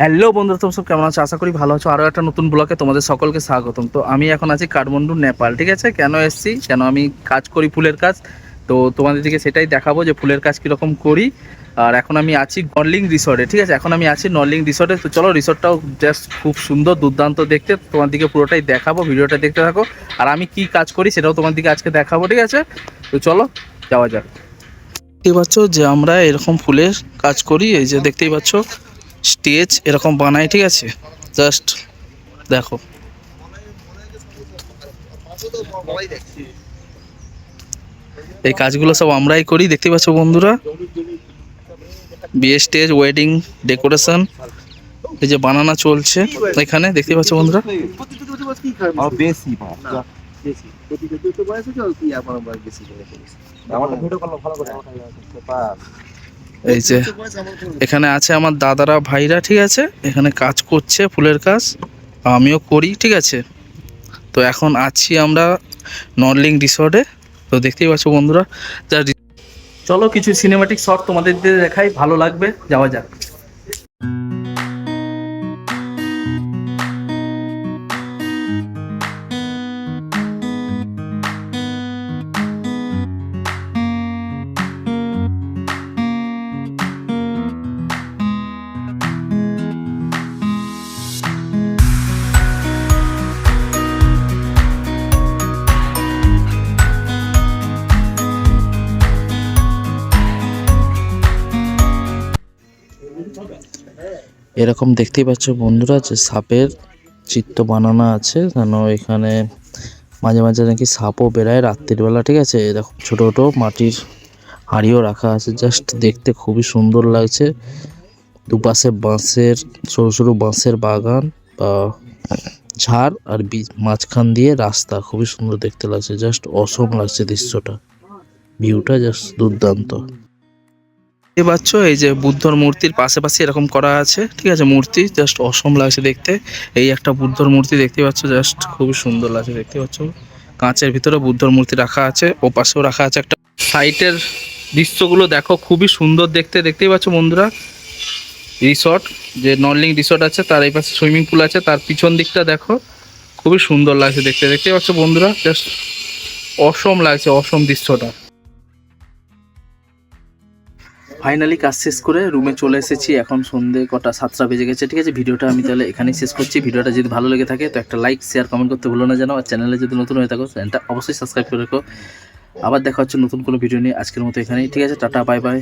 Hello বন্ধুরা, তোমরা সব কেমন আছো? আশা করি ভালো আছো। আরও একটা নতুন ব্লগে তোমাদের সকলকে স্বাগতম। তো আমি এখন আছি কাঠমান্ডু, নেপাল, ঠিক আছে? কেন এসছি? কেন আমি কাজ করি ফুলের কাজ? তো তোমাদের দিকে সেটাই দেখাবো যে ফুলের কাজ কীরকম করি। আর এখন আমি আছি নর্লিং রিসর্টে, ঠিক আছে? এখন আমি আছি নর্লিং রিসর্টে। তো চলো, রিসর্টটাও জাস্ট খুব সুন্দর, দুর্দান্ত দেখতে। তোমার দিকে পুরোটাই দেখাবো, ভিডিওটা দেখতে থাকো। আর আমি কি কাজ করি সেটাও তোমার দিকে আজকে দেখাবো, ঠিক আছে? তো চলো, যাওয়া যাক। দেখতেই পাচ্ছ যে আমরা এরকম ফুলের কাজ করি। এই যে দেখতেই পাচ্ছ স্টেজ এরকম বানাই ঠিক আছে? জাস্ট দেখো। এই কাজগুলো সব আমরাই করি দেখতে পাচ্ছ বন্ধুরা? বিয়ে স্টেজ ওয়েডিং ডেকোরেশন এই যে বানানা চলছে এখানে দেখতে পাচ্ছ বন্ধুরা? বেশি এই যে, এখানে আছে আমার দাদারা, ভাইরা, ঠিক আছে? এখানে কাজ করছে, ফুলের কাজ। আমিও করি, ঠিক আছে? তো এখন আছি আমরা নর্লিং রিসর্টে। তো দেখতেই পাচ্ছ বন্ধুরা চলো কিছু সিনেমাটিক শট তোমাদের দেখাই, ভালো লাগবে, যাওয়া যাক। এরকম দেখতেই পাচ্ছ বন্ধুরা যে সাপের চিত্র বানানো আছে। কেন এখানে মাঝে মাঝে নাকি সাপও বেড়ায় রাত্রিবেলা ঠিক আছে? এরকম ছোটো ছোটো মাটির হাঁড়িও রাখা আছে। জাস্ট দেখতে খুবই সুন্দর লাগছে। দুপাশে বাঁশের, সরু সরু বাঁশের বাগান বা ঝাড় আর মাঝখান দিয়ে রাস্তা। খুবই সুন্দর দেখতে লাগছে। জাস্ট অসম লাগছে দৃশ্যটা। ভিউটা জাস্ট দুর্দান্ত। দেখতে পাচ্ছ, এই যে বুদ্ধর মূর্তির পাশে পাশে এরকম করা আছে, ঠিক আছে? মূর্তি জাস্ট অসম লাগছে দেখতে। এই একটা বুদ্ধর মূর্তি দেখতে পাচ্ছ জাস্ট খুবই সুন্দর লাগছে দেখতে পাচ্ছ। কাঁচের ভিতরে বুদ্ধর মূর্তি রাখা আছে ও পাশেও রাখা আছে একটা। সাইটের দৃশ্যগুলো দেখো, খুবই সুন্দর দেখতে। দেখতেই পাচ্ছ বন্ধুরা? রিসর্ট, যে নর্লিং রিসর্ট আছে, তার এই পাশে সুইমিং পুল আছে, তার পিছন দিকটা দেখো। খুবই সুন্দর লাগছে দেখতে। দেখতেই পাচ্ছ বন্ধুরা? জাস্ট অসম লাগছে, অসম দৃশ্যটা। ফাইনালি কাজ শেষ করে রুমে চলে এসেছি, এখন সন্ধে কটা, সাতটা বেজে গেছে, ঠিক আছে? ভিডিওটা আমি তাহলে এখানেই শেষ করছি। ভিডিওটা যদি ভালো লেগে থাকে, তো একটা লাইক শেয়ার কমেন্ট করতে ভুলো না জানো আর চ্যানেলে যদি নতুন হয়ে থাকো চ্যানেলটা অবশ্যই সাবস্ক্রাইব করে রেখো। আবার দেখা হচ্ছে নতুন কোনো ভিডিও নিয়ে আজকের মতো এখানেই, ঠিক আছে? Tata bye bye